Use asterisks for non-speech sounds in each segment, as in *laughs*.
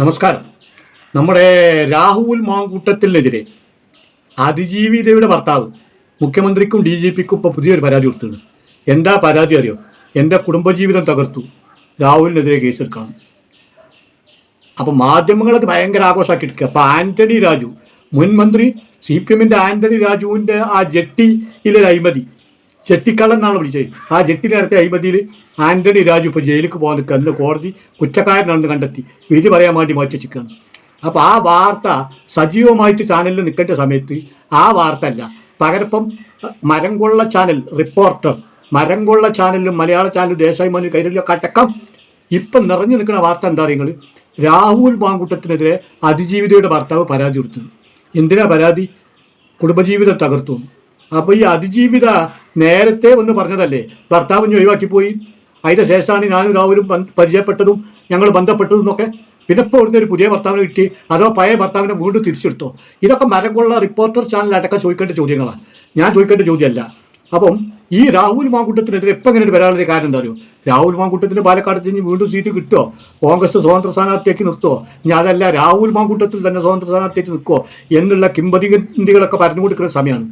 നമസ്കാരം. നമ്മുടെ രാഹുൽ മാങ്കൂട്ടത്തിനെതിരെ അതിജീവിതയുടെ ഭർത്താവ് മുഖ്യമന്ത്രിക്കും ഡി ജി പിക്കും ഇപ്പോൾ പുതിയൊരു പരാതി കൊടുത്തിട്ടുണ്ട്. എന്താ പരാതി അറിയോ? എന്റെ കുടുംബജീവിതം തകർത്തു. രാഹുലിനെതിരെ കേസെടുക്കണം. അപ്പോൾ മാധ്യമങ്ങളൊക്കെ ഭയങ്കര ആഘോഷമാക്കി എടുക്കുക. അപ്പോൾ ആന്റണി രാജു മുൻ മന്ത്രി സി പി എമ്മിന്റെ ആന്റണി രാജുവിന്റെ ആ ജെട്ടിയിലെ അഴിമതി ജെട്ടിക്കള്ളൻ എന്നാണ് വിളിച്ചത് ആ ജെട്ടി നടത്തിയ അഴിമതിയിൽ ആന്റണി രാജു ഇപ്പോൾ ജയിലിലേക്ക് പോകാൻ നിൽക്കുക. അന്ന് കോടതി കുറ്റക്കാരനാണെന്ന് കണ്ടെത്തി. വിധി പറയാൻ വേണ്ടി മാറ്റി വെച്ചിരിക്കുകയാണ്. അപ്പോൾ ആ വാർത്ത സജീവമായിട്ട് ചാനലിൽ നിൽക്കേണ്ട സമയത്ത് ആ വാർത്ത അല്ല. പകരപ്പം മരംകൊള്ള ചാനൽ റിപ്പോർട്ടർ മരംകൊള്ള ചാനലിലും മലയാള ചാനലും ദേശാഭിമാനി കൈരളിയൊക്കെ അടക്കം ഇപ്പം നിറഞ്ഞു നിൽക്കുന്ന വാർത്ത എന്താ നിങ്ങൾ രാഹുൽ മാങ്കുട്ടത്തിനെതിരെ അതിജീവിതയുടെ ഭർത്താവ് പരാതി കൊടുത്തു. എന്തിനാ പരാതി? കുടുംബജീവിതം തകർത്തു. അപ്പോൾ ഈ അതിജീവിത നേരത്തെ ഒന്ന് പറഞ്ഞതല്ലേ? ഭർത്താവ് ഇനി ഒഴിവാക്കി പോയി അതിന്റെ ശേഷമാണ് ഞാനും രാഹുലും പരിചയപ്പെട്ടതും ഞങ്ങൾ ബന്ധപ്പെട്ടതും എന്നൊക്കെ പിന്നെ ഇപ്പോൾ ഇവിടുന്ന് ഒരു പുതിയ ഭർത്താവിനെ കിട്ടി. അതോ പഴയ ഭർത്താവിനെ വീണ്ടും തിരിച്ചെടുത്തോ? ഇതൊക്കെ മരംകൊള്ള റിപ്പോർട്ടർ ചാനലടക്കം ചോദിക്കേണ്ട ചോദ്യങ്ങളാണ് ഞാൻ ചോദിക്കേണ്ട ചോദ്യമല്ല. അപ്പം ഈ രാഹുൽ മാങ്കൂട്ടത്തിനെതിരെ എപ്പോൾ ഇങ്ങനെ വരാനുള്ള കാരണം എന്താ അറിയോ? രാഹുൽ മാങ്കൂട്ടത്തിന് പാലക്കാട് ചെഞ്ഞ് വീണ്ടും സീറ്റ് കിട്ടുമോ കോൺഗ്രസ് സ്വതന്ത്ര സ്ഥാനാർത്ഥിയേക്ക് നിർത്തുമോ ഞാൻ അതല്ല രാഹുൽ മാങ്കൂട്ടത്തിൽ തന്നെ സ്വതന്ത്ര സ്ഥാനാർത്ഥിയേക്ക് നിൽക്കുമോ എന്നുള്ള കിംബതികളൊക്കെ പറഞ്ഞു കൊടുക്കുന്ന സമയമാണ്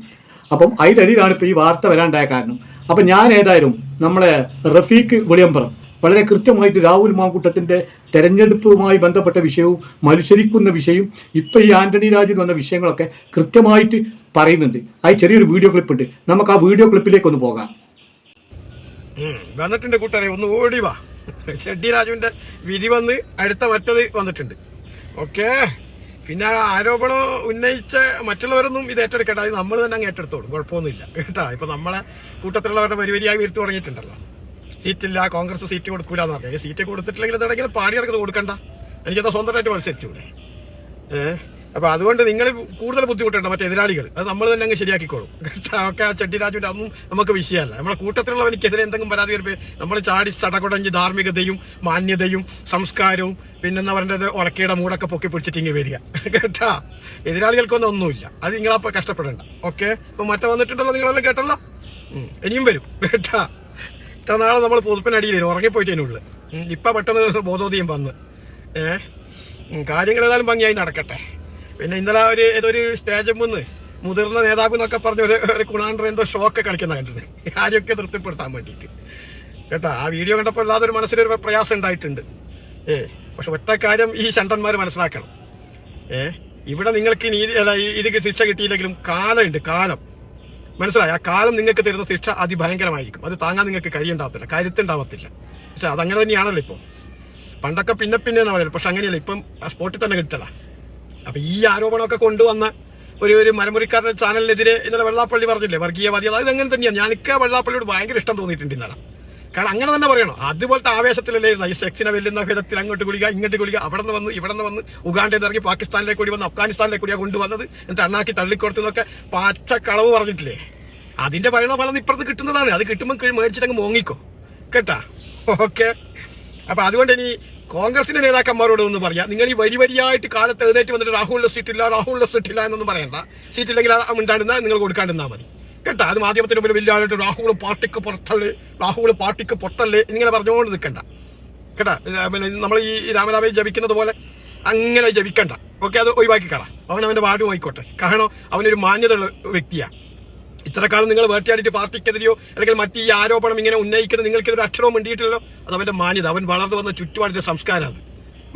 അപ്പം അതിനിടയിലാണ് ഇപ്പോൾ ഈ വാർത്ത വരാണ്ടായ കാരണം. അപ്പം ഞാൻ ഏതായാലും നമ്മളെ റഫീഖ് വെളിയമ്പറം വളരെ കൃത്യമായിട്ട് രാഹുൽ മാങ്കൂട്ടത്തിന്റെ തെരഞ്ഞെടുപ്പുമായി ബന്ധപ്പെട്ട വിഷയവും മത്സരിക്കുന്ന വിഷയവും ഇപ്പോൾ ഈ ആന്റണി രാജു വന്ന വിഷയങ്ങളൊക്കെ കൃത്യമായിട്ട് പറയുന്നുണ്ട്. അത് ചെറിയൊരു വീഡിയോ ക്ലിപ്പ് ഉണ്ട് നമുക്ക് ആ വീഡിയോ ക്ലിപ്പിലേക്ക് ഒന്ന് പോകാം. വന്നിട്ടുണ്ട് കൂട്ടറി ഒന്ന് ഓടി വാ. *laughs* ചെഡ്ഡി രാജുവിന്റെ വിധി വന്ന് അടുത്ത മറ്റത് വന്നിട്ടുണ്ട്. ഓക്കെ. പിന്നെ ആരോപണം ഉന്നയിച്ച മറ്റുള്ളവരൊന്നും ഇത് ഏറ്റെടുക്കട്ടെ അത് നമ്മൾ തന്നെ അങ്ങ് ഏറ്റെടുത്തോളും. കുഴപ്പമൊന്നുമില്ല. കേട്ടാ? ഇപ്പൊ നമ്മളെ കൂട്ടത്തിലുള്ളവരുടെ പരിപാടിയായി വരുത്തി തുടങ്ങിയിട്ടുണ്ടല്ലോ. സീറ്റില്ല കോൺഗ്രസ് സീറ്റ് കൊടുക്കൂല എന്ന് പറഞ്ഞു സീറ്റ് കൊടുത്തിട്ടില്ലെങ്കിൽ ഇതെങ്കിലും പാടി കിടക്കുന്നത് കൊടുക്കണ്ട. എനിക്കത് സ്വന്തമായിട്ട് മത്സരിച്ചൂടെ. ഏഹ് അപ്പൊ അതുകൊണ്ട് നിങ്ങൾ കൂടുതൽ ബുദ്ധിമുട്ടുണ്ട് മറ്റേ എതിരാളികൾ. അത് നമ്മൾ തന്നെ അങ്ങ് ശരിയാക്കിക്കോളും. ഒക്കെ ആ ചെട്ടിരാജുവിന്റെ അതൊന്നും നമുക്ക് വിഷയമല്ല. നമ്മളെ കൂട്ടത്തിലുള്ളവനിക്കെതിരെ എന്തെങ്കിലും പരാതി വരുമ്പോൾ നമ്മൾ ചാടി ചടകുടഞ്ഞ് ധാർമ്മികതയും മാന്യതയും സംസ്കാരവും പിന്നെന്താ പറയേണ്ടത് ഉറക്കയുടെ മൂടൊക്കെ പൊക്കി പിടിച്ചിട്ട് ഇങ്ങനെ വരിക. കേട്ടാ? എതിരാളികൾക്കൊന്നും ഒന്നുമില്ല. അത് നിങ്ങളപ്പോ കഷ്ടപ്പെടേണ്ട. ഓക്കെ? ഇപ്പൊ മറ്റേ വന്നിട്ടുണ്ടല്ലോ നിങ്ങളെല്ലാം കേട്ടല്ലോ. ഇനിയും വരും. കേട്ടാ? ഇത്ര നാളെ നമ്മൾ പുതുപ്പിനടിയിലായിരുന്നു ഉറങ്ങിപ്പോയിട്ടേനുള്ളു ഇപ്പൊ പെട്ടെന്ന് ബോധോദയം വന്ന്. ഏഹ് കാര്യങ്ങൾ ഏതായാലും ഭംഗിയായി നടക്കട്ടെ. പിന്നെ ഇന്നലെ ഒരു ഏതൊരു സ്റ്റേജ് മുന്ന് മുതിർന്ന നേതാവ് എന്നൊക്കെ പറഞ്ഞ ഒരു ഒരു കുണാണ്ടർ എന്തോ ഷോക്ക് കളിക്കുന്ന കണ്ടത് ആരെയൊക്കെ തൃപ്തിപ്പെടുത്താൻ വേണ്ടിയിട്ട്. കേട്ടോ ആ വീഡിയോ കണ്ടപ്പോൾ അല്ലാതെ ഒരു മനസ്സിലൊരു പ്രയാസം ഉണ്ടായിട്ടുണ്ട്. ഏ പക്ഷെ ഒറ്റ കാര്യം ഈ ചണ്ടന്മാർ മനസ്സിലാക്കണം. ഏ ഇവിടെ നിങ്ങൾക്ക് നീതി അല്ല ഇത് ഇതിക്ക് ശിക്ഷ കിട്ടിയില്ലെങ്കിലും കാലമുണ്ട് കാലം. മനസ്സിലായി? ആ കാലം നിങ്ങൾക്ക് തരുന്ന ശിക്ഷ അതിഭയങ്കരമായിരിക്കും. അത് താങ്ങാൻ നിങ്ങൾക്ക് കഴിയുണ്ടാവത്തില്ല കരുത്തുണ്ടാവത്തില്ല. പക്ഷെ അതങ്ങനെ തന്നെയാണല്ലോ ഇപ്പോൾ പണ്ടൊക്കെ പിന്നെ പിന്നെ എന്നാ പറയുന്നത്. പക്ഷെ അങ്ങനെയല്ല ഇപ്പം സ്പോട്ടിൽ തന്നെ കിട്ടല. അപ്പൊ ഈ ആരോപണമൊക്കെ കൊണ്ടുവന്ന ഒരു ഒരു മരമുറിക്കാരുടെ ചാനലിനെതിരെ ഇന്നലെ വെള്ളാപ്പള്ളി പറഞ്ഞില്ലേ വർഗീയവാദി. അതായത് അങ്ങനെ തന്നെയാണ് ഞാനൊക്കെ വെള്ളാപ്പള്ളിയോട് ഭയങ്കര ഇഷ്ടം തോന്നിയിട്ടുണ്ട് ഇന്നലെ. കാരണം അങ്ങനെ തന്നെ പറയണം. അതുപോലത്തെ ആവേശത്തിലല്ലായിരുന്നു? ഈ സെക്സിനെ വെല്ലുന്ന വിധത്തിൽ അങ്ങോട്ട് കുളിക ഇങ്ങോട്ട് കുളിക അവിടെ നിന്ന് വന്ന് ഇവിടെ നിന്ന് വന്ന് ഉഗാണ്ടയിൽ ഇറങ്ങി പാകിസ്ഥാനിലേക്ക് കൂടി വന്ന് അഫ്ഗാനിസ്ഥാനിലേക്ക് കൂടിയാണ് കൊണ്ടുവന്നത് എന്നിട്ട് അണ്ണാക്കി തള്ളിക്കൊടുത്തെന്നൊക്കെ പച്ച കളവ് പറഞ്ഞിട്ടില്ലേ? അതിന്റെ ഭരണ ഫലം ഇപ്പുറത്ത് കിട്ടുന്നതാണ്. അത് കിട്ടുമ്പോൾ മേടിച്ചിട്ട് അങ്ങ് മോങ്ങിക്കോ. കേട്ടാ? ഓക്കെ. അപ്പൊ അതുകൊണ്ട് ഇനി കോൺഗ്രസിന്റെ നേതാക്കന്മാരോട് ഒന്ന് പറയാം. നിങ്ങൾ ഈ വരി വരിയായിട്ട് കാലത്ത് എഴുന്നേറ്റ് വന്നിട്ട് രാഹുലിന്റെ സീറ്റില്ല രാഹുലിന്റെ സീറ്റില്ല എന്നൊന്നും പറയണ്ട. സീറ്റില്ലെങ്കിൽ ഉണ്ടായിരുന്ന നിങ്ങൾ കൊടുക്കാണ്ടിരുന്നാൽ മതി. കേട്ടോ? അത് മാധ്യമത്തിന് മുമ്പിൽ വലിയ രാഹുൽ പാർട്ടിക്ക് പുറത്തല്ലേ രാഹുൽ പാർട്ടിക്ക് പൊട്ടല്ലേ ഇങ്ങനെ പറഞ്ഞുകൊണ്ട് നിൽക്കണ്ട. കേട്ടാ? പിന്നെ നമ്മൾ ഈ രാമരാമയെ ജപിക്കുന്നത് പോലെ അങ്ങനെ ജപിക്കണ്ട. ഓക്കെ? അത് ഒഴിവാക്കിക്കളാ അവൻ അവന്റെ വാർഡ് പോയിക്കോട്ടെ കാരണം അവനൊരു മാന്യതയുള്ള വ്യക്തിയാണ് ഇത്ര കാലം നിങ്ങൾ വേട്ടയാടിയിട്ട് പാർട്ടിക്കെതിരെയോ അല്ലെങ്കിൽ മറ്റ് ഈ ആരോപണം ഇങ്ങനെ ഉന്നയിക്കുന്ന നിങ്ങൾക്ക് ഒരു അക്ഷരവും വേണ്ടിയിട്ടില്ലല്ലോ അത് അവന്റെ മാന്യത. അവൻ വളർന്നു വന്ന ചുറ്റുപാടിന്റെ സംസ്കാരം അത്.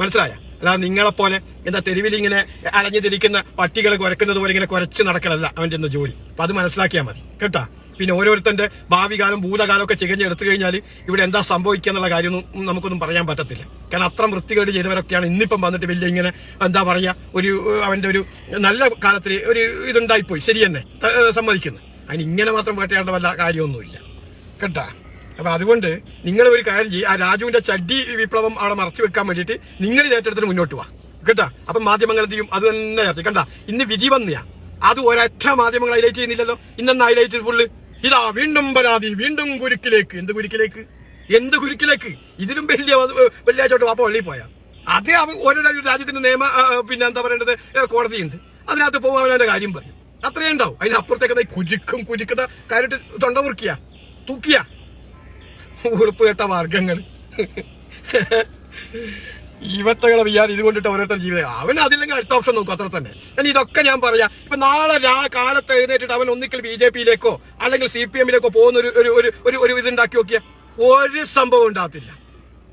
മനസ്സിലായ? അല്ലാതെ നിങ്ങളെപ്പോലെ എന്താ തെരുവിൽ ഇങ്ങനെ അലഞ്ഞു തിരിക്കുന്ന പട്ടികൾ കുരക്കുന്നത് പോലെ ഇങ്ങനെ കുരച്ച് നടക്കലല്ല അവന്റെ ഒന്ന് ജോലി. അപ്പൊ അത് മനസ്സിലാക്കിയാൽ മതി. കേട്ടാ? പിന്നെ ഓരോരുത്തന്റെ ഭാവി കാലം ഭൂതകാലം ഒക്കെ ചികഞ്ഞെടുത്തു കഴിഞ്ഞാൽ ഇവിടെ എന്താ സംഭവിക്കുക എന്നുള്ള കാര്യമൊന്നും നമുക്കൊന്നും പറയാൻ പറ്റത്തില്ല. കാരണം അത്ര വൃത്തികേട് ചെയ്തവരൊക്കെയാണ് ഇന്നിപ്പം വന്നിട്ട് വലിയ ഇങ്ങനെ എന്താ പറയുക ഒരു അവന്റെ ഒരു നല്ല കാലത്തിൽ ഒരു ഇതുണ്ടായിപ്പോയി. ശരി തന്നെ. സമ്മതിക്കുന്നത് സമ്മതിക്കുന്നു. അതിന് ഇങ്ങനെ മാത്രം വേട്ടയാടേണ്ട വല്ല കാര്യമൊന്നുമില്ല. കേട്ടാ? അപ്പൊ അതുകൊണ്ട് നിങ്ങൾ ഒരു കാര്യം ചെയ്യും. ആ രാജുവിന്റെ ചഡ്ഡി വിപ്ലവം അവിടെ മറച്ചു വെക്കാൻ വേണ്ടിയിട്ട് നിങ്ങൾ ഏറ്റെടുത്തിട്ട് മുന്നോട്ട് പോവാ കേട്ടാ? അപ്പൊ മാധ്യമങ്ങൾ എന്ത് ചെയ്യും? അത് തന്നെ ചർച്ച കണ്ട? ഇന്ന് വിധി വന്നിയാ. അത് ഒരൊറ്റ മാധ്യമങ്ങൾ ഹൈലൈറ്റ് ചെയ്യുന്നില്ലല്ലോ. ഇന്നെന്ന് ഹൈലൈറ്റ് ഫുള്ള് ഇതാ വീണ്ടും പരാതി. വീണ്ടും കുരുക്കിലേക്ക്. എന്ത് കുരുക്കിലേക്ക്? എന്ത് കുരുക്കിലേക്ക്? ഇതിലും വലിയ വെള്ളിയാഴ്ചോട്ട് വാപ്പ പള്ളിയിൽ പോയാ. അതേ ഓരോ രാജ്യത്തിന്റെ നിയമ പിന്നെ എന്താ പറയേണ്ടത്? കോടതിയുണ്ട്. അതിനകത്ത് പോകാൻ അവനവന്റെ കാര്യം പറയും. അത്രേ ഉണ്ടാവും. അതിനപ്പുറത്തേക്ക് അപ്പുറത്തേക്ക് കുരുക്കും കുജിക്കുന്ന കാര്യമായിട്ട് തൊണ്ട മുറുക്കിയ. തൂക്കിയ. ഉറുപ്പ് കേട്ട മാർഗങ്ങൾ ഇവറ്റകളെ വിചാരം ഇത് കൊണ്ടിട്ട് ഓരോരുത്തർ ജീവിതം. അവൻ അതില്ലെങ്കിൽ അടുത്ത ഓപ്ഷൻ നോക്കും അത്ര തന്നെ. ഞാൻ ഇതൊക്കെ ഞാൻ പറയാം. ഇപ്പൊ നാളെ രാ കാലത്ത് എഴുന്നേറ്റിട്ട് അവൻ ഒന്നിക്കൽ ബി ജെ പിയിലേക്കോ അല്ലെങ്കിൽ സി പി എമ്മിലേക്കോ പോകുന്ന ഒരു ഒരു ഒരു ഒരു ഇതുണ്ടാക്കി നോക്കിയ ഒരു സംഭവം ഉണ്ടാകത്തില്ല.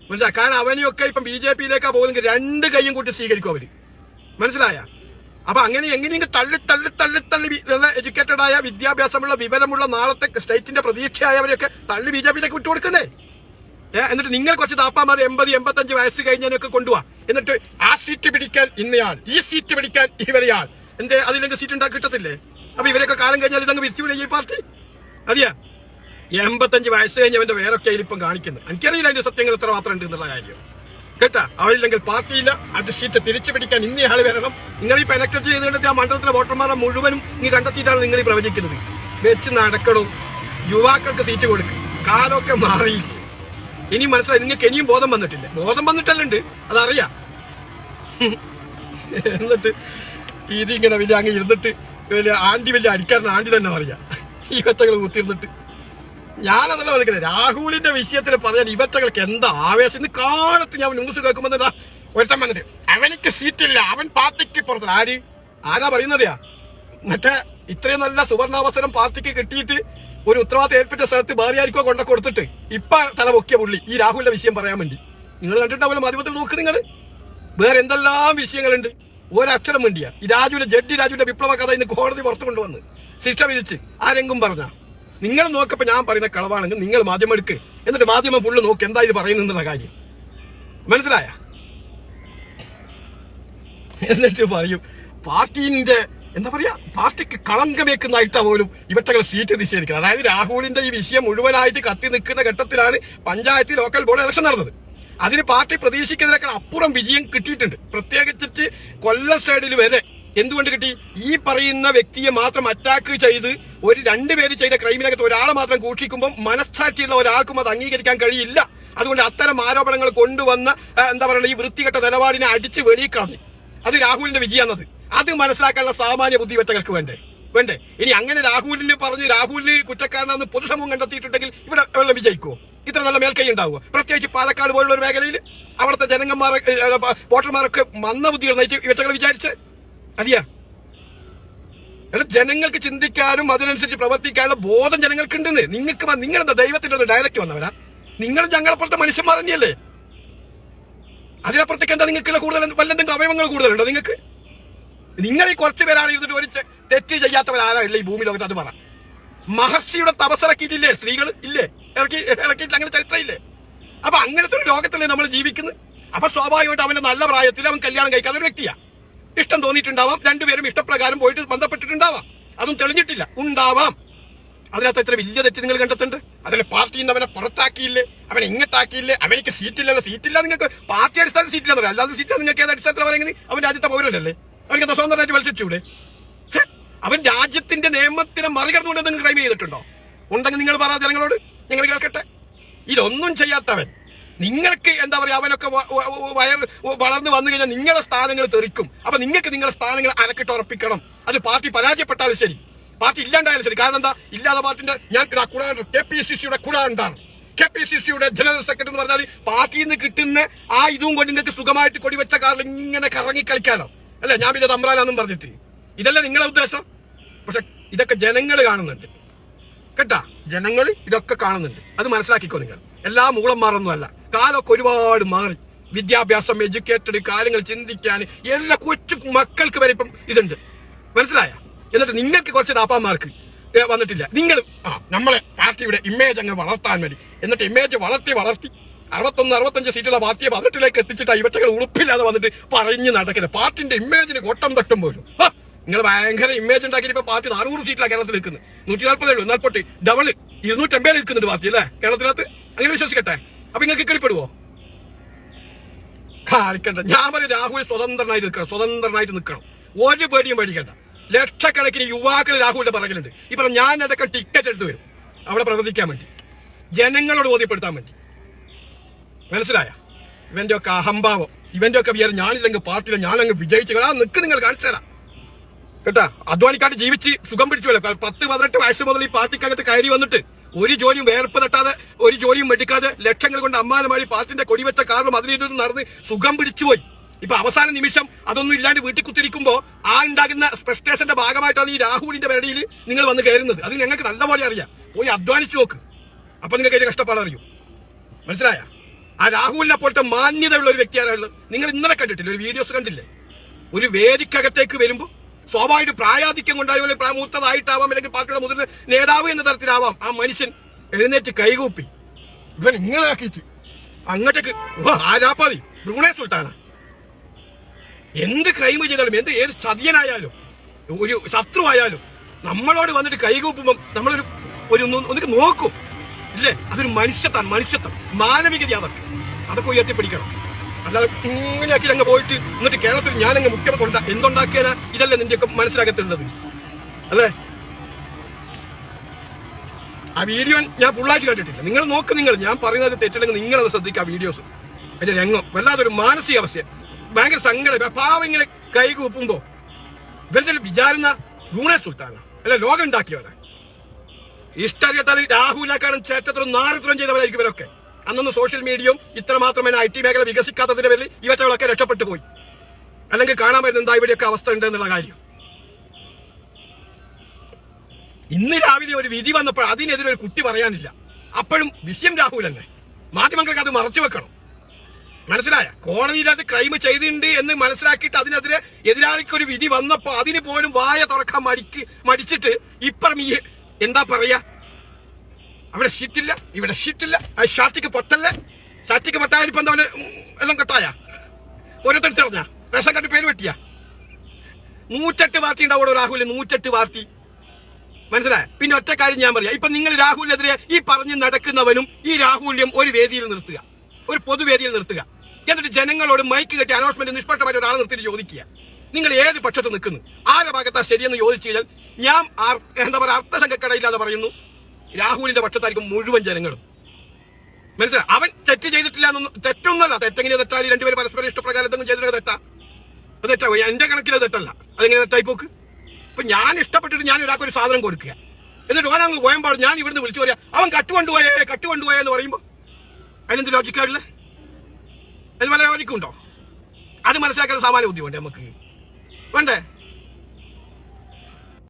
മനസ്സിലായി? കാരണം അവനെയൊക്കെ ഇപ്പം ബി ജെ പിയിലേക്കാ പോകുന്നെങ്കിൽ രണ്ട് കൈയും കൂട്ടി സ്വീകരിക്കും അവർ. മനസ്സിലായ? അപ്പൊ അങ്ങനെ എങ്ങനെയെങ്കിലും തള്ളി തള്ളി തള്ളി തള്ളി എഡ്യൂക്കേറ്റഡ് ആയ വിദ്യാഭ്യാസമുള്ള വിവരമുള്ള നാളത്തെ സ്റ്റേറ്റിന്റെ പ്രതീക്ഷയായവരെയൊക്കെ തള്ളി ബി ജെ പിയിലേക്ക് വിട്ടുകൊടുക്കുന്നേ. ഏഹ് എന്നിട്ട് നിങ്ങൾ കുറച്ച് താപ്പാമാർ എൺപത് എൺപത്തഞ്ച് വയസ്സ് കഴിഞ്ഞതിനൊക്കെ കൊണ്ടുപോവാ എന്നിട്ട് ആ സീറ്റ് പിടിക്കാൻ ഇന്നയാൾ ഈ സീറ്റ് പിടിക്കാൻ ഇവരെയാൾ. എന്തേ അതിലേക്ക് സീറ്റ് ഉണ്ടാക്കി കിട്ടത്തില്ലേ? അപ്പൊ ഇവരൊക്കെ കാലം കഴിഞ്ഞാൽ ഇതങ്ങ് വിരിച്ചുവിടുക ഈ പാർട്ടി. അതിയാ? എൺപത്തഞ്ച് വയസ്സ് കഴിഞ്ഞവന്റെ വേറൊക്കെ ഇപ്പം കാണിക്കുന്നു എനിക്കറിയില്ല അതിന്റെ സത്യങ്ങൾ എത്ര മാത്രം ഉണ്ട് എന്നുള്ള കാര്യം. കേട്ടാ? അവരില്ലെങ്കിൽ പാർട്ടിയില്ല. സീറ്റ് തിരിച്ചു പിടിക്കാൻ ഇന്നയാൾ വരണം. നിങ്ങൾ ഈ എലക്ട് ചെയ്തുകൊണ്ട് ആ മണ്ഡലത്തിലെ വോട്ടർമാരെ മുഴുവനും ഇനി കണ്ടെത്തിയിട്ടാണ് നിങ്ങൾ ഈ പ്രവചിക്കുന്നത്. വെച്ച് നടക്കണം? യുവാക്കൾക്ക് സീറ്റ് കൊടുക്കും. കാലമൊക്കെ മാറിയില്ലേ? ഇനി മനസ്സിലായി നിങ്ങൾക്ക് ഇനിയും ബോധം വന്നിട്ടില്ല. ബോധം വന്നിട്ടല്ലുണ്ട്. അതറിയാം. എന്നിട്ട് ഇതിങ്ങനെ വലിയ അങ്ങ് ഇരുന്നിട്ട് വലിയ ആണ്ടി വലിയ അടിക്കാരൻ ആണ്ടി തന്നെ അറിയാം ഈ വെത്തകൾ കുത്തിരുന്നിട്ട് ഞാനതല്ല വിളിക്കുന്നത്. രാഹുലിന്റെ വിഷയത്തിൽ പറയാൻ ഇവറ്റകൾക്ക് എന്താ ആവേശം? ഇന്ന് കാലത്ത് ഞാൻ ന്യൂസ് കേൾക്കുമ്പോൾ എന്താ? ഒരുത്തൻ വന്നിട്ട് അവനിക്ക് സീറ്റില്ല അവൻ പാർട്ടിക്ക് പുറത്ത് ആര്? ആരാ പറയുന്നറിയാ മറ്റേ ഇത്രയും നല്ല സുവർണാവസരം പാർട്ടിക്ക് കിട്ടിയിട്ട് ഒരു ഉത്തരവാദിത്തം ഏൽപ്പിച്ച സ്ഥലത്ത് ഭാര്യയായിരിക്കോ കൊണ്ട കൊടുത്തിട്ട് ഇപ്പൊ തല പൊക്കിയ പുള്ളി ഈ രാഹുലിന്റെ വിഷയം പറയാൻ വേണ്ടി. നിങ്ങൾ കണ്ടിട്ടാവില്ല മാധ്യമത്തിൽ നോക്ക് നിങ്ങൾ. വേറെ എന്തെല്ലാം വിഷയങ്ങളുണ്ട്. ഒരക്ഷരം വേണ്ടിയാ ഈ രാജുവിന്റെ ജഡ്ജി രാജുവിന്റെ വിപ്ലവ കഥ ഇന്ന് കോടതി പുറത്തു കൊണ്ടുവന്ന് ശിക്ഷ വിരിച്ച് ആരെങ്കും പറഞ്ഞ? നിങ്ങൾ നോക്കപ്പോ ഞാൻ പറയുന്ന കളവാണെങ്കിൽ നിങ്ങൾ മാധ്യമം എടുക്ക്. എന്നിട്ട് മാധ്യമം ഫുള്ള് നോക്ക് എന്താ ഇത് പറയുന്നുള്ള കാര്യം. മനസ്സിലായ? എന്നിട്ട് പറയും പാർട്ടിന്റെ എന്താ പറയാ പാർട്ടിക്ക് കളങ്കമേക്കുന്നതായിട്ടാ പോലും ഇവറ്റകൾ സീറ്റ് നിഷേധിക്കുന്നത്. അതായത് രാഹുലിന്റെ ഈ വിഷയം മുഴുവനായിട്ട് കത്തി നിൽക്കുന്ന ഘട്ടത്തിലാണ് പഞ്ചായത്ത് ലോക്കൽ ബോർഡ് ഇലക്ഷൻ നടന്നത്. അതിന് പാർട്ടി പ്രതീക്ഷിക്കുന്നതിനേക്കാൾ അപ്പുറം വിജയം കിട്ടിയിട്ടുണ്ട്. പ്രത്യേകിച്ചിട്ട് കൊല്ലം സൈഡിൽ വരെ എന്തുകൊണ്ട് കിട്ടി? ഈ പറയുന്ന വ്യക്തിയെ മാത്രം അറ്റാക്ക് ചെയ്ത് ഒരു രണ്ടുപേര് ചെയ്ത ക്രൈമിനകത്ത് ഒരാളെ മാത്രം കൂക്ഷിക്കുമ്പോൾ മനസ്സാക്ഷിയുള്ള ഒരാൾക്കും അത് അംഗീകരിക്കാൻ കഴിയില്ല. അതുകൊണ്ട് അത്തരം ആരോപണങ്ങൾ കൊണ്ടുവന്ന എന്താ പറയുക ഈ വൃത്തികെട്ട നിലപാടിനെ അടിച്ച് വെളിയിൽ അത് രാഹുലിന്റെ വിജയാണത്. അത് മനസ്സിലാക്കാനുള്ള സാമാന്യ ബുദ്ധിവെറ്റകൾക്ക് വേണ്ടേ? വേണ്ടേ? ഇനി അങ്ങനെ രാഹുലിനെ പറഞ്ഞ് രാഹുലിന് കുറ്റക്കാരനാണെന്ന് പൊതുസമൂഹം കണ്ടെത്തിയിട്ടുണ്ടെങ്കിൽ ഇവിടെ വെള്ളം വിജയിക്കുമോ ഇത്ര നല്ല മേൽക്കൈ ഉണ്ടാവുക പ്രത്യേകിച്ച് പാലക്കാട് പോലുള്ള ഒരു മേഖലയിൽ അവിടുത്തെ ജനങ്ങന്മാരെ വോട്ടർമാരൊക്കെ മന്ന ബുദ്ധിയുള്ളതായിട്ട് ഇവറ്റകൾ വിചാരിച്ച് അതിയാ. എടാ ജനങ്ങൾക്ക് ചിന്തിക്കാനും അതിനനുസരിച്ച് പ്രവർത്തിക്കാനുള്ള ബോധം ജനങ്ങൾക്ക് ഉണ്ടെന്ന് നിങ്ങൾക്ക് നിങ്ങൾ നിങ്ങളെന്താ ദൈവത്തിന്റെ ഒരു ഡയറക്റ്റ് വന്നവരാ? നിങ്ങൾ ഞങ്ങളെപ്പോലത്തെ മനുഷ്യന്മാർ തന്നെയല്ലേ? അതിനപ്പുറത്തേക്ക് എന്താ നിങ്ങൾക്കുള്ള കൂടുതൽ വല്ലതെങ്കിലും അവയവങ്ങൾ കൂടുതലുണ്ടോ നിങ്ങൾക്ക്? നിങ്ങൾ ഈ കുറച്ച് പേരാണ് ഇരുന്നിട്ട് ഒരു തെറ്റ് ചെയ്യാത്തവരാരാ ഇല്ല ഈ ഭൂമി ലോകത്ത്? അത് പറ. മഹർഷിയുടെ തപസ്സിറക്കിയിട്ടില്ലേ സ്ത്രീകൾ ഇല്ലേ? ഇറക്കി ഇറക്കിയിട്ടില്ല അങ്ങനെ ചരിത്രമില്ലേ? അപ്പൊ അങ്ങനത്തെ ഒരു ലോകത്തല്ലേ നമ്മൾ ജീവിക്കുന്നത്? അപ്പൊ സ്വാഭാവികമായിട്ട് അവന്റെ നല്ല പ്രായത്തിൽ അവൻ കല്യാണം കഴിക്കാത്ത ഒരു വ്യക്തിയാ. ഇഷ്ടം തോന്നിയിട്ടുണ്ടാവാം. രണ്ടുപേരും ഇഷ്ടപ്രകാരം പോയിട്ട് ബന്ധപ്പെട്ടിട്ടുണ്ടാവാം. അതും തെളിഞ്ഞിട്ടില്ല. ഉണ്ടാവാം. അതിനകത്ത് എത്ര വലിയ തെറ്റ് നിങ്ങൾ കണ്ടെത്തുന്നുണ്ട്? അതിനെ പാർട്ടിയിൽ നിന്ന് അവനെ പുറത്താക്കിയില്ലേ? അവനെ ഇങ്ങോട്ടാക്കിയില്ലേ? അവനിക്ക് സീറ്റില്ലല്ലോ. സീറ്റില്ല നിങ്ങൾക്ക് പാർട്ടി അടിസ്ഥാനത്തിൽ സീറ്റില്ല അല്ലാതെ സീറ്റ് നിങ്ങൾക്ക് ഏത് അടിസ്ഥാനത്തിൽ പറയുന്നത്? അവൻ രാജ്യത്തെ പൗരനല്ലേ? അവർക്ക് എന്താ സ്വന്തമായിട്ട് മത്സരിച്ചൂടെ? അവൻ രാജ്യത്തിന്റെ നിയമത്തിനെ മറികടന്നുകൊണ്ട് നിങ്ങൾ ക്രൈം ചെയ്തിട്ടുണ്ടോ? ഉണ്ടെങ്കിൽ നിങ്ങൾ പറ ജനങ്ങളോട്. നിങ്ങൾ കേൾക്കട്ടെ. ഇതൊന്നും ചെയ്യാത്തവൻ നിങ്ങൾക്ക് എന്താ പറയുക അവനൊക്കെ വയർ വളർന്നു വന്നു കഴിഞ്ഞാൽ നിങ്ങളുടെ സ്ഥാനങ്ങൾ തെറിക്കും. അപ്പൊ നിങ്ങൾക്ക് നിങ്ങളുടെ സ്ഥാനങ്ങൾ അരക്കിട്ട് ഉറപ്പിക്കണം. അത് പാർട്ടി പരാജയപ്പെട്ടാലും ശരി. പാർട്ടി ഇല്ലാണ്ടായാലും ശരി. കാരണം എന്താ? ഇല്ലാതെ പാർട്ടിന്റെ ഞാൻ കെ പി സി സിയുടെ കുടാണ്ടാണ്. കെ പി സി സിയുടെ ജനറൽ സെക്രട്ടറി എന്ന് പറഞ്ഞാൽ പാർട്ടിയിൽ നിന്ന് കിട്ടുന്ന ആ ഇതും കൊണ്ട് നിങ്ങൾക്ക് സുഖമായിട്ട് കൊടിവെച്ച കാറിൽ ഇങ്ങനെ കറങ്ങി കളിക്കാനോ അല്ലെ? ഞാൻ പിന്നെ തമ്പ്രാനാന്നും പറഞ്ഞിട്ട്. ഇതല്ല നിങ്ങളുടെ ഉദ്ദേശം? പക്ഷെ ഇതൊക്കെ ജനങ്ങൾ കാണുന്നുണ്ട്. കേട്ടാ? ജനങ്ങൾ ഇതൊക്കെ കാണുന്നുണ്ട്. അത് മനസ്സിലാക്കിക്കോ നിങ്ങൾ. എല്ലാ മൂളന്മാരൊന്നും അല്ല. കാലമൊക്കെ ഒരുപാട് മാറി. വിദ്യാഭ്യാസം എഡ്യൂക്കേറ്റഡ് കാര്യങ്ങൾ ചിന്തിക്കാൻ എല്ലാ കൊച്ചു മക്കൾക്ക് വരെ ഇപ്പം ഇതുണ്ട്. മനസ്സിലായ? എന്നിട്ട് നിങ്ങൾക്ക് കുറച്ച് താപ്പാന്മാർക്ക് വന്നിട്ടില്ല. നിങ്ങൾ ആ നമ്മളെ പാർട്ടിയുടെ ഇമേജ് അങ്ങ് വളർത്താൻ വേണ്ടി. എന്നിട്ട് ഇമേജ് വളർത്തി വളർത്തി അറുപത്തൊന്ന് അറുപത്തഞ്ച് സീറ്റുള്ള പാർട്ടിയെ പതിനെട്ടിലേക്ക് എത്തിച്ചിട്ട് ഇവറ്റകൾ ഉറപ്പില്ലാതെ വന്നിട്ട് പറഞ്ഞ് നടക്കുന്നത് പാർട്ടിന്റെ ഇമേജിന് കൊട്ടം തട്ടും പോലും! നിങ്ങൾ ഭയങ്കര ഇമേജ് ഉണ്ടാക്കിയിട്ട് ഇപ്പൊ പാർട്ടി നാനൂറ് സീറ്റിലാണ് കേരളത്തിൽ നിൽക്കുന്നത്. നൂറ്റി നാൽപ്പതേ ഉള്ളൂ. എന്നാൽ പൊട്ടി ഡബിൾ ഇരുന്നൂറ്റമ്പതിൽ നിൽക്കുന്നുണ്ട് പാർട്ടി അല്ലേ? കേരളത്തിനകത്ത്? അങ്ങനെ വിശ്വസിക്കട്ടെ? അപ്പൊ നിങ്ങൾക്ക് കളിപ്പെടുവോ കളിക്കണ്ട ഞാൻ പറയും രാഹുൽ സ്വതന്ത്രനായിട്ട് നിൽക്കണം സ്വതന്ത്രനായിട്ട് നിൽക്കണം ഒരു പേടിയും പേടിക്കണ്ട. ലക്ഷക്കണക്കിന് യുവാക്കൾ രാഹുലിന്റെ പറകലുണ്ട്. ഇപ്പൊ ഞാൻ അടക്കം ടിക്കറ്റ് എടുത്തു വരും. അവിടെ പ്രവർത്തിക്കാൻ വേണ്ടി. ജനങ്ങളോട് ബോധ്യപ്പെടുത്താൻ വേണ്ടി. മനസ്സിലായ? ഇവന്റെ ഒക്കെ അഹംഭാവം ഇവന്റെ ഒക്കെ വിചാരം ഞാനില്ലെങ്കിൽ പാർട്ടിയിലെ ഞാനങ്ങ് വിജയിച്ചു ആ നിൽക്ക് നിങ്ങൾ കാണിച്ചു തരാം. കേട്ടാ? അധ്വാനിക്കാട്ട് ജീവിച്ച് സുഖം പിടിച്ചുവല്ലോ. പത്ത് പതിനെട്ട് വയസ്സ് മുതൽ ഈ പാർട്ടിക്കകത്ത് കയറി വന്നിട്ട് ഒരു ജോലിയും വേർപ്പ് തട്ടാതെ ഒരു ജോലിയും എടുക്കാതെ ലക്ഷങ്ങൾ കൊണ്ട് അമ്മാനമായി പാർട്ടിന്റെ കൊടിവെച്ച കാരണം അതിലേതും നടന്ന് സുഖം പിടിച്ചുപോയി. ഇപ്പൊ അവസാന നിമിഷം അതൊന്നും ഇല്ലാണ്ട് വീട്ടിൽ കുത്തിരിക്കുമ്പോ ആ ഉണ്ടാകുന്ന ഫ്രസ്ട്രേഷന്റെ ഭാഗമായിട്ടാണ് ഈ രാഹുലിന്റെ പേരടിയിൽ നിങ്ങൾ വന്ന് കയറുന്നത്. അത് ഞങ്ങൾക്ക് നല്ലപോലെ അറിയാം. പോയി അധ്വാനിച്ചു നോക്ക്. അപ്പൊ നിങ്ങൾക്ക് അതിന്റെ കഷ്ടപ്പാട് അറിയൂ മനസ്സിലായ? ആ രാഹുലിനെ പോലത്തെ മാന്യതയുള്ള ഒരു വ്യക്തിയാണുള്ളത് നിങ്ങൾ ഇന്നലെ കണ്ടിട്ടില്ല? ഒരു വീഡിയോസ് കണ്ടില്ലേ? ഒരു വേദിക്കകത്തേക്ക് വരുമ്പോൾ സ്വാഭാവിക പ്രായാധിക്യം കൊണ്ടായോ അല്ലെങ്കിൽ പ്രാമൂർത്തതായിട്ടാവാം അല്ലെങ്കിൽ പാർട്ടിയുടെ മുതിർന്ന നേതാവ് എന്ന തരത്തിലാവാം ആ മനുഷ്യൻ എഴുന്നേറ്റ് കൈകൂപ്പി. ഇവൻ ഇങ്ങനെ ആക്കിയിട്ട് അങ്ങോട്ടേക്ക് ആരാപ്പാതി? ബ്രൂണേ സുൽത്താന. എന്ത് ക്രൈം ചെയ്താലും എന്ത് ഏത് ചതിയനായാലും ഒരു ശത്രു ആയാലും നമ്മളോട് വന്നിട്ട് കൈകൂപ്പുമ്പം നമ്മളൊരു ഒരു ഒന്ന് ഒന്നിക്ക് നോക്കും. ഇല്ലേ? അതൊരു മനുഷ്യത്താണ് മനുഷ്യത്വം മാനവികത അതൊക്കെ അതൊക്കെ ഉയർത്തിപ്പിടിക്കണം. അല്ലാതെ ഇങ്ങനെയാക്കി അങ്ങ് പോയിട്ട് എന്നിട്ട് കേരളത്തിൽ ഞാൻ അങ്ങ് മുഖ്യമ കൊണ്ട എന്തുണ്ടാക്കിയാലാ ഇതല്ലേ നിന്റെയൊക്കെ മനസ്സിലാക്കത്തുള്ളത് അല്ലേ? ആ വീഡിയോ ഞാൻ ഫുള്ളായിട്ട് കണ്ടിട്ടില്ല. നിങ്ങൾ നോക്ക് നിങ്ങൾ. ഞാൻ പറയുന്നത് തെറ്റില്ലെങ്കിൽ നിങ്ങളത് ശ്രദ്ധിക്കുക വീഡിയോസ്. അതിന്റെ രംഗം. വല്ലാതൊരു മാനസികാവസ്ഥ ഭയങ്കര സങ്കടം. പാവം ഇങ്ങനെ കൈകൂപ്പുമ്പോ ഇവരുടെ ഒരു വിചാരണ ഗുണ സുൽത്താന. അല്ല ലോകം ഉണ്ടാക്കിയവരാ. ഇഷ്ടറിയത്താൽ രാഹുലാക്കാരൻ ചേറ്റത്തിലും നാരത്തിലും ചെയ്തവരായിരിക്കും ഇവരൊക്കെ. അന്നൊന്നും സോഷ്യൽ മീഡിയയും ഇത്രമാത്രം തന്നെ ഐ ടി മേഖല വികസിക്കാത്തതിന്റെ പേരിൽ ഇവറ്റകളൊക്കെ രക്ഷപ്പെട്ടു പോയി. അല്ലെങ്കിൽ കാണാൻ വരുന്ന എന്താ ഇവിടെയൊക്കെ അവസ്ഥ ഉണ്ട് എന്നുള്ള കാര്യം. ഇന്ന് രാവിലെ ഒരു വിധി വന്നപ്പോൾ അതിനെതിരെ ഒരു കുട്ടി പറയാനില്ല. അപ്പോഴും വിഷയം രാഹുൽ തന്നെ മാധ്യമങ്ങൾക്ക് അത് മറച്ചു വെക്കണം. മനസ്സിലായ? കോടതിയിൽ അത് ക്രൈം ചെയ്തിട്ടുണ്ട് എന്ന് മനസ്സിലാക്കിയിട്ട് അതിനെതിരെ എതിരാളിക്ക് ഒരു വിധി വന്നപ്പോ അതിന് പോലും വായ തുറക്കാൻ മടിക്ക് മടിച്ചിട്ട് ഇപ്പറം ഈ എന്താ പറയാ അവിടെ ഷീറ്റില്ല ഇവിടെ ഷീറ്റില്ല ആ ഷാറ്റിക്ക് പൊട്ടല്ല ഷാറ്റിക്ക് പൊട്ടാൻ ഇപ്പം എന്താ എല്ലാം കെട്ടായ? ഓരോരുത്തർ പറഞ്ഞ രസം കെട്ട് പേര് വെട്ടിയാ? നൂറ്റെട്ട് പാർട്ടി ഉണ്ടാവും രാഹുൽ നൂറ്റെട്ട് വാർത്തി. മനസ്സിലായ? പിന്നെ ഒറ്റ കാര്യം ഞാൻ പറയാം. ഇപ്പൊ നിങ്ങൾ രാഹുലിനെതിരെ ഈ പറഞ്ഞ് നടക്കുന്നവനും ഈ രാഹുലിനും ഒരു വേദിയിൽ നിർത്തുക. ഒരു പൊതുവേദിയിൽ നിർത്തുക. എന്നിട്ട് ജനങ്ങളോട് മൈക്ക് കെട്ടി അനൗൺസ്മെന്റ് നിഷ്പക്ഷമായ ഒരാളെ നിർത്തിയിട്ട് ചോദിക്കുക. നിങ്ങൾ ഏത് പക്ഷത്ത് നിൽക്കുന്നു? ആരുടെ ഭാഗത്താ ശരിയെന്ന് ചോദിച്ചു കഴിഞ്ഞാൽ ഞാൻ എന്താ പറയുക അർത്ഥസംഘക്കടയില്ലാതെ പറയുന്നു. രാഹുലിന്റെ പക്ഷത്തായിരിക്കും മുഴുവൻ ജനങ്ങളും. മനസ്സിലായി? അവൻ തെറ്റ് ചെയ്തിട്ടില്ല തെറ്റൊന്നല്ല തെറ്റെങ്ങനെ തെറ്റാൽ രണ്ടുപേരും പരസ്പരം ഇഷ്ടപ്രകാരം എന്തെങ്കിലും ചെയ്തിട്ട് തെറ്റാ. അത് തെറ്റാ. എന്റെ കണക്കിൽ തെറ്റല്ല. അതെങ്ങനെ തെറ്റായി പോക്ക്? ഇപ്പൊ ഞാൻ ഇഷ്ടപ്പെട്ടിട്ട് ഞാൻ ഒരാൾക്ക് ഒരു സാധനം കൊടുക്കുക. എന്നിട്ട് ഓൻ അങ്ങ് പാടും ഞാൻ ഇവിടുന്ന് വിളിച്ചു പറയാ അവൻ കട്ടുകൊണ്ടുപോയേ കട്ടുകൊണ്ടുപോയേ എന്ന് പറയുമ്പോൾ അതിനെന്ത് ലോജിക്കാറില്ലേ അതിന് വല്ല ലോജിക്കുണ്ടോ അത് മനസ്സിലാക്കാൻ സാമാന്യ ബുദ്ധിമുണ്ട് നമുക്ക്. വേണ്ടേ?